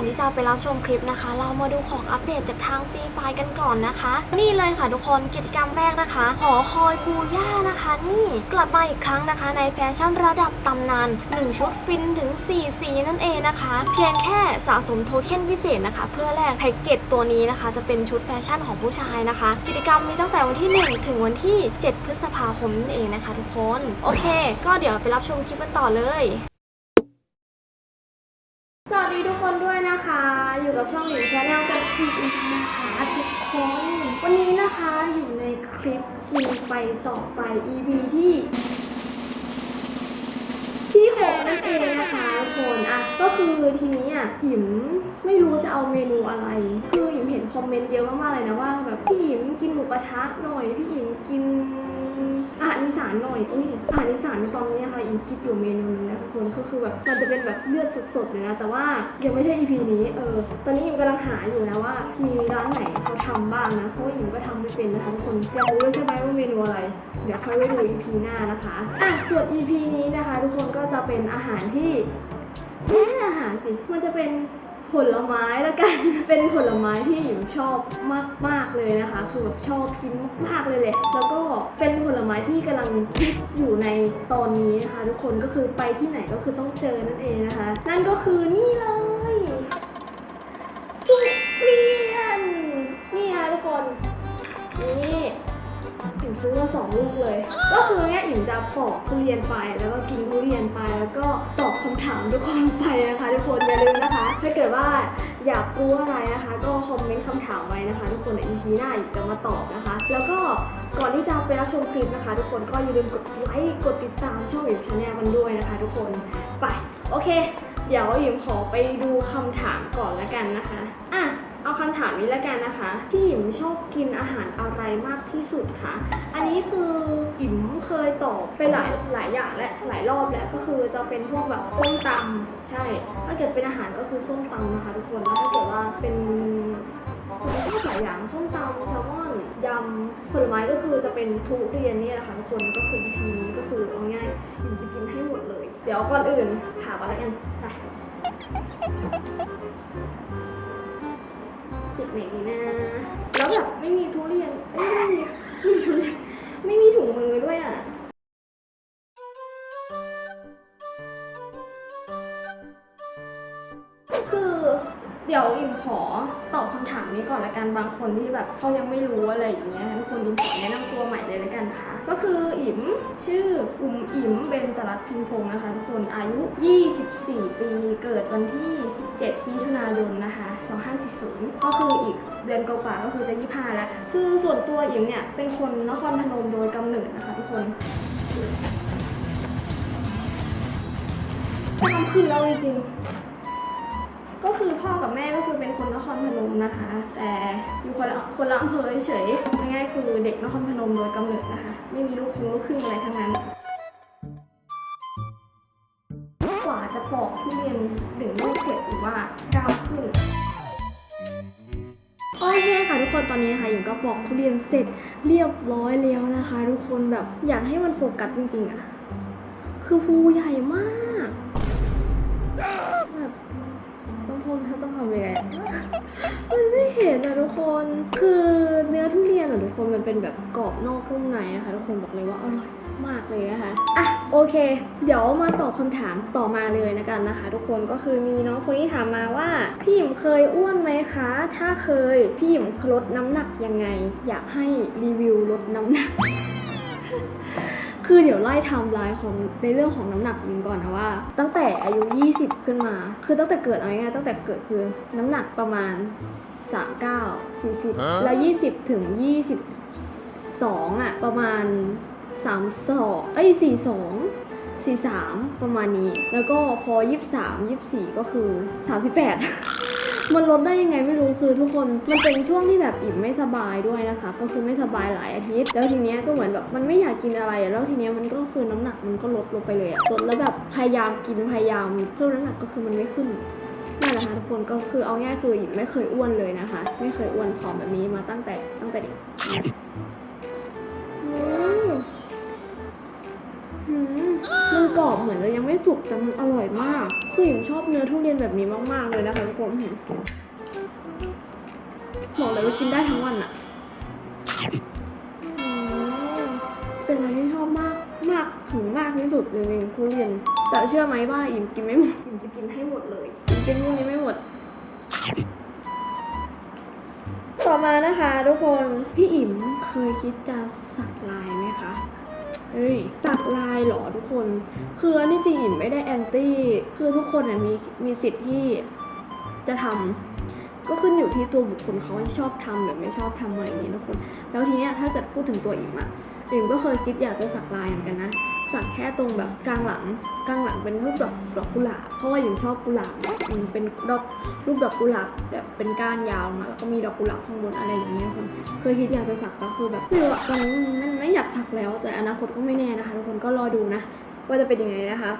ทุกคนก่อนที่จะไปรับชมคลิปนะคะ เรามาดูของอัปเดตจากทางฟรีไฟล์กันก่อนนะคะ นี่เลยค่ะทุกคนกิจกรรมแรกนะคะหอคอยปูย่านะคะ นี่กลับมาอีกครั้งนะคะ ในแฟชั่นระดับตำนาน 1 ชุดฟินถึง 4 สีนั่นเองนะคะ เพียงแค่สะสมโทเค็นพิเศษนะคะ เพื่อแลกแพ็กเกจตัวนี้นะคะ จะเป็นชุดแฟชั่นของผู้ชายนะคะ กิจกรรมมีตั้งแต่วันที่ 1 ถึงวันที่ 7 พฤษภาคมนั่นเองนะคะ ทุกคน โอเค ก็เดี๋ยวไปรับชมคลิปกันต่อเลย สวัสดีทุกค นะคะ อยู่กับช่องหลิงชาแนลกันอีกนะคะทุกคน วันนี้นะคะอยู่ในคลิปกินไปต่อไป EP ที่ ที่หกนั่นเองนะคะทุกคนอะก็คือทีนี้อะหิมไม่รู้จะเอาเมนูอะไร คือหิมเห็น อมเมนต์เยอะมากๆเลยนะว่าแบบพี่หิมกินหมูกระทะหน่อย พี่หิมกินอาหารอีสานหน่อยอุ้ยอาหารอีสานในตอนนี้นะคะอิมคิดอยู่เมนูนึงนะทุกคนก็คือแบบมันจะเป็นแบบเลือดสดๆเลยนะ แต่ว่ายังไม่ใช่ EP นี้เออตอนนี้อิมกำลังหาอยู่นะว่า มีร้านไหนเขาทำบ้างนะเพราะว่าอิมก็ทำไม่เป็นนะคะทุกคนอยากรู้ใช่ไหมว่าเมนูอะไร เดี๋ยวค่อยไปดู EP หน้านะคะอะส่วน EP นี้นะคะ ทุกคนก็จะเป็นอาหารที่ไม่ใช่อาหารสิมันจะเป็น ผลไม้แล้วกัน เป็นผลไม้ที่หญิงชอบมากๆเลยนะคะ คือแบบชอบกินมากๆเลยแหละ แล้วก็เป็นผลไม้ที่กำลังฮิตอยู่ในตอนนี้นะคะ ทุกคนก็คือไปที่ไหนก็คือต้องเจอนั่นเองนะคะ นั่นก็คือนี่เลยทุเรียนนี่นะทุกคน ซื้อมาสองลูกเลย ก็คือเนี่ยอิ่มจะปอกทุเรียนไป แล้วก็กินทุเรียนไป แล้วก็ตอบคำถามทุกคนไปนะคะ ทุกคนอย่าลืมนะคะ ถ้าเกิดว่าอยากรู้อะไรนะคะ ก็คอมเมนต์คำถามไว้นะคะ ทุกคนใน EP หน้าอิ่มจะมาตอบนะคะ แล้วก็ก่อนที่จะไปรับชมคลิปนะคะ ทุกคนก็อย่าลืมกดไลค์กดติดตามช่องอิ่มชาแนลกันด้วยนะคะ ทุกคนไปโอเค เดี๋ยวอิ่มขอไปดูคำถามก่อนละกันนะคะอะ เอาคำถามนี้แล้วกันนะคะ พี่หยิมชอบกินอาหารอะไรมากที่สุดคะอันนี้คือหยิมเคยตอบไปหลายหลายอย่างและหลายรอบแล้วก็คือจะเป็นพวกแบบส้มตำใช่ถ้าเกิดเป็นอาหารก็คือส้มตำนะคะทุกคนแล้วถ้าเกิดว่าเป็นชอบหลายอย่างส้มตำแซลมอนยำผลไม้ก็คือจะเป็นทุเรียนนี่แหละค่ะทุกคนก็คือ EP นี้ก็คือเอาง่ายหยิมจะกินให้หมดเลย เดี๋ยวก่อนอื่นถามอะไรกันไป สิบไหนดีนะ แล้วแบบไม่มีทุเรียนเอ้ยไม่มีไม่มีทุเรียนไม่มีถุงมือด้วยอะ เดี๋ยวอิมขอตอบคำถามนี้ก่อนละกันบางคนที่แบบเขายังไม่รู้อะไรอย่างเงี้ยทุกคนอิมขอแนะนำตัวใหม่เลยละกันค่ะ ก็คืออิมชื่ออุมอิมเบนจรัตพิมพงศ์นะคะทุกคนอายุ 24 ปี เกิดวันที่ 17 มิถุนายนนะคะ 2540 ก็คืออีกเดือนกว่าก็คือจะ25แล้ว คือส่วนตัวอิมเนี่ยเป็นคนนครพนมโดยกำเนิดนะคะทุกคนทำคือเราจริงๆ ก็คือพ่อกับแม่ก็คือเป็นคนนครพนมนะคะ แต่อยู่คนละคนละอำเภอเฉยๆง่ายๆคือเด็กนครพนมโดยกำเนิดนะคะ ไม่มีลูกคงลูกครึ่งอะไรทั้งนั้นกว่าจะปอกทุเรียนหนึ่งลูกเสร็จอีกว่าก้าวขึ้นโอเคค่ะทุกคนตอนนี้นะคะหญิงก็ปอกทุเรียนเสร็จเรียบร้อยแล้วนะคะ ทุกคนแบบอยากให้มันโฟกัสจริงๆอะคือภูใหญ่มาก ต้องพูดเขาต้องทำยังไงมันไม่เห็นอะทุกคน คือเนื้อทุเรียนอะทุกคนมันเป็นแบบกรอบนอกนุ่มในอะคะทุกคนบอกเลยว่าอร่อยมากเลยนะคะอะโอเค เดี๋ยวมาตอบคำถามต่อมาเลยนะกันนะคะ ทุกคนก็คือมีน้องคนนี้ถามมาว่า พี่หยิมเคยอ้วนไหมคะ ถ้าเคย พี่หยิมลดน้ำหนักยังไง อยากให้รีวิวลดน้ำหนัก คือเดี๋ยวไล่ไทม์ไลน์ของในเรื่องของน้ำหนักยิงก่อนนะว่า ตั้งแต่อายุ 20 ขึ้นมา คือตั้งแต่เกิดเอาง่ายๆตั้งแต่เกิดคือน้ำหนักประมาณ 39 40 แล้ว 20 ถึง 22 อะ ประมาณ 32 เอ้ย 42 43 ประมาณนี้ แล้วก็พอ 23 24 ก็คือ 38 มันลดได้ยังไงไม่รู้คือทุกคนมันเป็นช่วงที่แบบอิ่มไม่สบายด้วยนะคะ ก็คือไม่สบายหลายอาทิตย์แล้วทีเนี้ยก็เหมือนแบบมันไม่อยากกินอะไรแล้วทีเนี้ยมันก็คือน้ำหนักมันก็ลดลงไปเลยอะลดแล้วแบบพยายามกินพยายามเพิ่มน้ำหนักก็คือมันไม่ขึ้นนั่นแหละค่ะทุกคนก็คือเอาง่ายคืออิ่มไม่เคยอ้วนเลยนะคะ ไม่เคยอ้วนผอมแบบนี้มาตั้งแต่ตั้งแต่เด็ก กกรอบเหมือนจะยังไม่สุกแต่มันอร่อยมาก คืออิ่มชอบเนื้อทุเรียนแบบนี้มากๆเลยนะคะทุกคนบอกเลยว่ากินได้ทั้งวันอะเป็นอะไรที่ชอบมากมากถึงมากที่สุดเลยในทุเรียน แต่เชื่อไหมว่าอิ่มกินไม่หมดอิ่มจะกินให้หมดเลยอิ่มกินพวกนี้ไม่หมด ต่อมานะคะทุกคน พี่อิ๋มเคยคิดจะสักลายไหมคะ เอ้ยสักลายเหรอทุกคน คืออันนี้จริงอิ๋มไม่ได้แอนตี้ คือทุกคนน่ยมีมีสิทธิ์ที่จะทำก็ขึ้นอยู่ที่ตัวบุคคลเขาชอบทำหรือไม่ชอบทำอะไรอย่างนี้นะคุณ แล้วทีเนี้ยถ้าเกิดพูดถึงตัวอิ๋มอะอิ๋มก็เคยคิดอยากจะสักลายเหมือนกันนะ สักแค่ตรงแบบกลางหลังกลางหลังเป็นรูปดอกดอกกุหลาบเพราะว่าอิ๋มชอบกุหลาบอืมเป็นดอกรูปดอกกุหลาบแบบเป็นก้านยาวมาแล้วก็มีดอกกุหลาบข้างบนอะไรอย่างเงี้ยคนเคยคิดอยากจะสักก็คือแบบไม่รู้อะตอนนี้มันไม่อยากสักแล้ว แต่อนาคตก็ไม่แน่นะคะทุกคนก็รอดูนะ ว่าจะเป็นยังไงนะคะ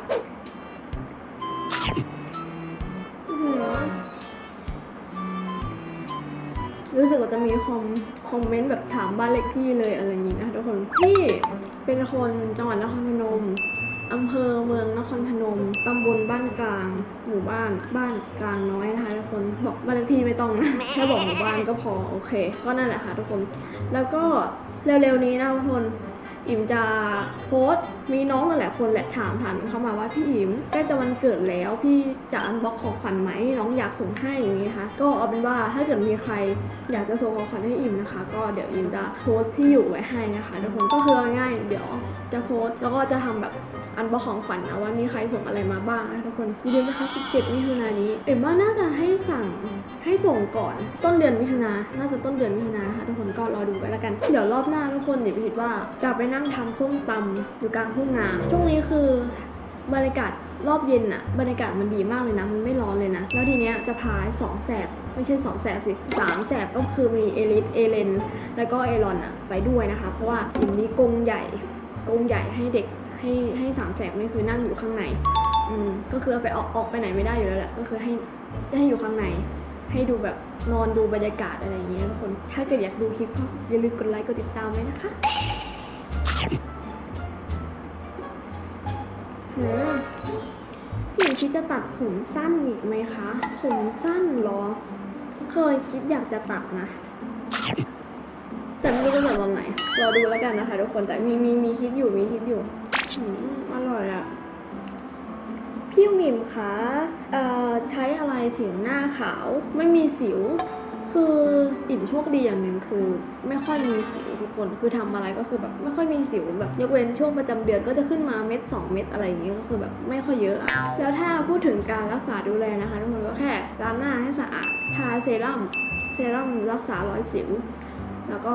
รู้สึกว่าจะมีคอมคอมเมนต์แบบถามบ้านเลขที่เลยอะไรอย่างนี้นะคะทุกคนพี่เป็นคนจังหวัดนครพนมอำเภอเมืองนครพนม ตำบลบ้านกลาง หมู่บ้าน บ้านกลางน้อยนะคะทุกคน บอกบ้านเลขที่ไม่ต้องนะ แค่บอกหมู่บ้านก็พอ โอเค ก็นั่นแหละค่ะทุกคน แล้วก็เร็วๆนี้นะทุกคน อิมจะโพสต์ มีน้องหลายๆคนแหละถามถามเข้ามาว่าพี่อิมใกล้จะวันเกิดแล้วพี่จะอันบ็อกของขวัญไหมน้องอยากส่งให้อย่างนี้ค่ะก็เอาเป็นว่าถ้าเกิดมีใครอยากจะส่งของขวัญให้อิมนะคะ ก็เดี๋ยวอิมจะโพสต์ที่อยู่ไว้ให้นะคะทุกคนก็คือง่ายเดี๋ยว จะโพสแล้วก็จะทำแบบอันบ็อกของขวัญนะว่ามีใครส่งอะไรมาบ้างนะทุกคนอย่าลืมนะคะ 17 มิถุนายนนี้เอ็มว่าน่าจะให้สั่งให้ส่งก่อนต้นเดือนมิถุนาน่าจะต้นเดือนมิถุนานะคะทุกคนก็รอดูกันแล้วกัน เดี๋ยวรอบหน้าทุกคนอย่าไปคิดว่าจะไปนั่งทำส้มตำอยู่กลางทุ่งนาช่วงนี้คือบรรยากาศรอบเย็นอะบรรยากาศมันดีมากเลยนะ มันไม่ร้อนเลยนะ แล้วทีเนี้ยจะพาสองแสบไม่ใช่สองแสบสิสามแสบก็คือมีเอลิสเอเลน แล้วก็เอรอนอะไปด้วยนะคะ เพราะว่าอิมมีกงใหญ่ กรงใหญ่ให้เด็กให้ให้สามแสบนี่คือนั่งอยู่ข้างในอืมก็คือเอาไปออกออกไปไหนไม่ได้อยู่แล้วแหละก็คือให้ให้อยู่ข้างใน ให้ดูแบบนอนดูบรรยากาศอะไรอย่างเงี้ยทุกคน ถ้าเกิดอยากดูคลิปก็อย่าลืมกดไลค์กดติดตามไว้นะคะหืมพี่หญิงคิดจะตัดผมสั้นอีกไหมคะ ผมสั้นเหรอ เคยคิดอยากจะตัดนะ แต่ไม่รู้จะตัดตอนไหนรอดูแล้วกันนะคะทุกคนแต่มีมีมีคิดอยู่มีคิดอยู่อืมอร่อยอะพี่หมิมคะเอ่อใช้อะไรถึงหน้าขาวไม่มีสิว คืออิ่มโชคดีอย่างหนึ่งคือ ไม่ค่อยมีสิวทุกคนคือทำอะไรก็คือแบบไม่ค่อยมีสิวแบบยกเว้นช่วงประจำเดือนก็จะขึ้นมาเม็ดสองเม็ดอะไรอย่างเงี้ยก็คือแบบไม่ค่อยเยอะอะแล้วถ้าพูดถึงการรักษาดูแลนะคะทุกคนก็แค่ล้างหน้าให้สะอาดทาเซรั่มเซรั่มรักษารอยสิว แล้วก็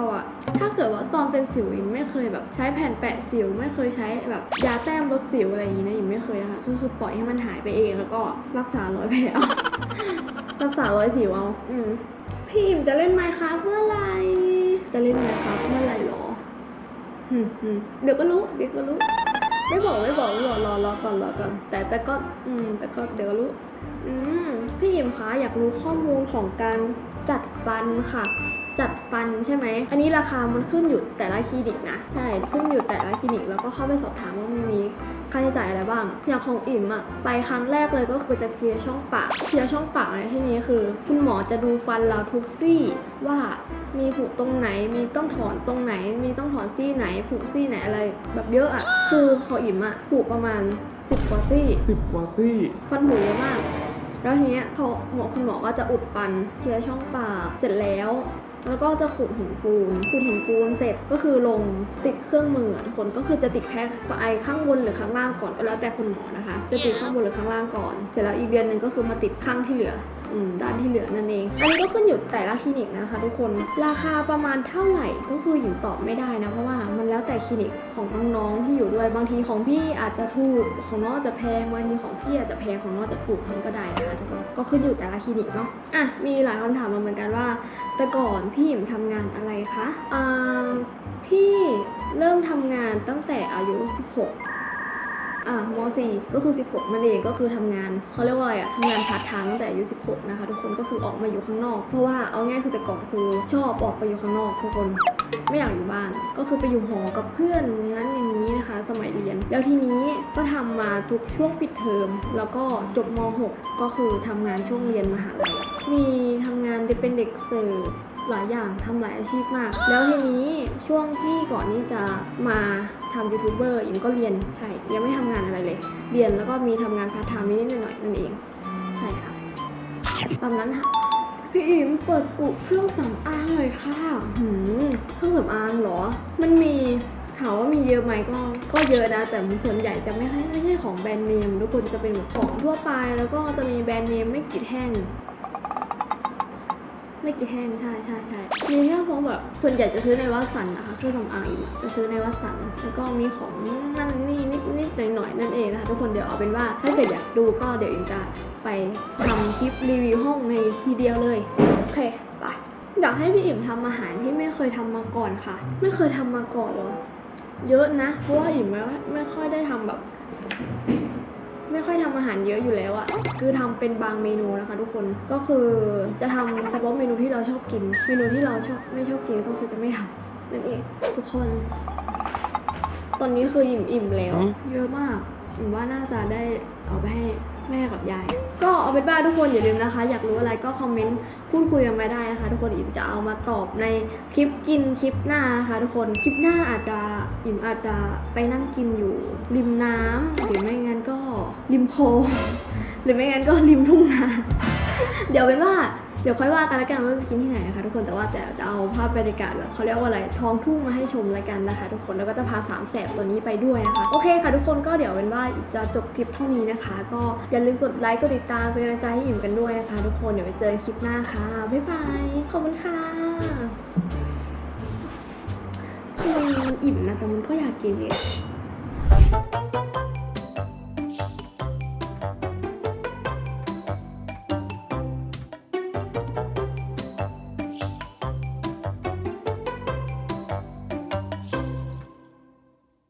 ถ้าเกิดว่าตอนเป็นสิวอิมไม่เคยแบบใช้แผ่นแปะสิวไม่เคยใช้แบบยาแต้มลดสิวอะไรอย่างนี้นะอิมไม่เคยนะคะก็คือปล่อยให้มันหายไปเองแล้วก็รักษารอยแผลรักษารอยสิวเอาอืมพี่อิมจะเล่นไมค์ครับเมื่อไหร่จะเล่นไมค์ครับเมื่อไหร่หรอเดี๋ยวก็รู้เดี๋ยวก็รู้ไม่บอกไม่บอกไม่บอรอรอก่อนรอก่อนแต่แต่ก็อืมแต่ก็เดี๋ยวรู้อืมพี่อิมคะอยากรู้ข้อมูลของการจัดฟันค่ะ จัดฟันใช่ไหม อันนี้ราคามันขึ้นอยู่แต่ละคลินิกนะ ใช่ ขึ้นอยู่แต่ละคลินิกแล้วก็เข้าไปสอบถามว่ามันมีค่าใช้จ่ายอะไรบ้าง อย่างของอิ่มอะไปครั้งแรกเลยก็คือจะเคลียร์ช่องปาก เคลียร์ช่องปากในที่นี้คือ คุณหมอจะดูฟันเราทุกซี่ว่ามีผุตรงไหน มีต้องถอนตรงไหน มีต้องถอนซี่ไหน ผุซี่ไหนอะไรแบบเยอะอะ คือของอิ่มอะผุประมาณ 10กว่าซี่ สิบกว่าซี่ ฟันผุเยอะมาก แล้วทีเนี้ยเขาหมอคุณหมอก็จะอุดฟันเคลียร์ช่องปากเสร็จแล้ว แล้วก็จะขูดหินปูนขูดหินปูนเสร็จก็คือลงติดเครื่องมือทุกคนก็คือจะติดแค่ไอข้างบนหรือข้างล่างก่อนก็แล้วแต่คุณหมอนะคะ จะติดข้างบนหรือข้างล่างก่อน เสร็จแล้วอีกเดือนหนึ่งก็คือมาติดข้างที่เหลือ ด้านที่เหลือนั่นเอง อันนี้ก็ขึ้นอยู่แต่ละคลินิกนะคะทุกคน ราคาประมาณเท่าไหร่ก็คือหญิงตอบไม่ได้นะเพราะว่ามันแล้วแต่คลินิกของน้องๆที่อยู่ด้วยบางทีของพี่อาจจะถูกของน้องจะแพงบางทีของพี่อาจจะแพงของน้องจะถูกมันก็ได้นะคะทุกคนก็ขึ้นอยู่แต่ละคลินิกเนาะอะมีหลายคำถามมาเหมือนกันว่า แต่ก่อนพี่หญิงทำงานอะไรคะอ่าพี่เริ่มทำงานตั้งแต่อายุ 16 อ่าม4ก็คือ 16 นั่นเองก็คือทำงานเขาเรียกว่าอะไรอะทำงานพาร์ทไทม์ตั้งแต่อายุ 16 นะคะ ทุกคนก็คือออกมาอยู่ข้างนอก เพราะว่าเอาง่ายคือแต่ก่อนคือชอบออกไปอยู่ข้างนอกทุกคนไม่อยากอยู่บ้าน ก็คือไปอยู่หอกับเพื่อนอย่างนั้นอย่างนี้นะคะ สมัยเรียน แล้วทีนี้ก็ทำมาทุกช่วงปิดเทอม แล้วก็จบม .6 ก็คือทำงานช่วงเรียนมหาลัยมีทำงานเป็นเด็กเสิร์ฟหลายอย่างทำหลายอาชีพมาก แล้วทีนี้ช่วงที่ก่อนที่จะมา ทำยูทูบเบอร์อิมก็เรียนใช่ยังไม่ทำงานอะไรเลย เรียนแล้วก็มีทำงานพาร์ทไทม์นิดหน่อยนั่นเอง ใช่ค่ะตามนั้นค่ะพี่อิมเปิดกุเครื่องสำอางเลยค่ะหืมเครื่องสำอางเหรอ มันมีถามว่ามีเยอะไหมก็ก็เยอะนะ แต่ส่วนใหญ่จะไม่ใช่ไม่ใช่ของแบรนด์เนมทุกคนจะเป็นแบบของทั่วไป แล้วก็จะมีแบรนด์เนมไม่กี่แท่ง ไม่กี่แท่งใช่ใช่ใช่มีแค่พวกแบบส่วนใหญ่จะซื้อในวัดสันนะคะเครื่องสำอางอิมจะซื้อในวัดสันแล้วก็มีของนั่นนี่นิดนิดหน่อยหน่อยๆนั่นเองนะคะทุกคนเดี๋ยวเอาเป็นว่าถ้าเกิดอยากดูก็เดี๋ยวอิมจะไปทำคลิปรีวิวห้องในทีเดียวเลยโอเคไปอยากให้พี่อิ่มทำอาหารที่ไม่เคยทำมาก่อนค่ะ ไม่เคยทำมาก่อนเหรอเยอะนะ เพราะว่าอิ่มไม่ไม่ค่อยได้ทำแบบ ไม่ค่อยทำอาหารเยอะอยู่แล้วอะคือทำเป็นบางเมนูนะคะทุกคนก็คือจะทำเฉพาะเมนูที่เราชอบกิน เมนูที่เราชอบไม่ชอบกินก็คือจะไม่ทำนั่นเองทุกคน ตอนนี้คืออิ่มอิ่มๆแล้ว เยอะมากอิ่มว่าน่าจะได้เอาไปให้ แม่กับยาย ก็เอาเป็นว่าทุกคนอย่าลืมนะคะ อยากรู้อะไรก็คอมเมนต์พูดคุยกันมาได้นะคะ ทุกคนอิ่มจะเอามาตอบในคลิปกินคลิปหน้านะคะ ทุกคนคลิปหน้าอาจจะอิ่มอาจจะไปนั่งกินอยู่ ริมน้ำหรือไม่งั้นก็ริมโพหรือไม่งั้นก็ริมทุ่งนาเดี๋ยวเป็นว่า เดี๋ยวค่อยว่ากันแล้วกันว่าไปกินที่ไหนนะคะทุกคนแต่ว่าแต่จะเอาภาพบรรยากาศแบบเขาเรียกว่าอะไรท้องทุ่งมาให้ชมแล้วกันนะคะ ทุกคนแล้วก็จะพาสามแสบตัวนี้ไปด้วยนะคะ โอเคค่ะทุกคนก็เดี๋ยวเป็นว่าจะจบคลิปเท่านี้นะคะ ก็อย่าลืมกดไลค์กดติดตามเป็นกำลังใจให้อิ่มกันด้วยนะคะ ทุกคนเดี๋ยวไปเจอกันคลิปหน้าค่ะบ๊ายบายขอบคุณค่ะคือมันอิ่มนะแต่มันก็อยากกินเลย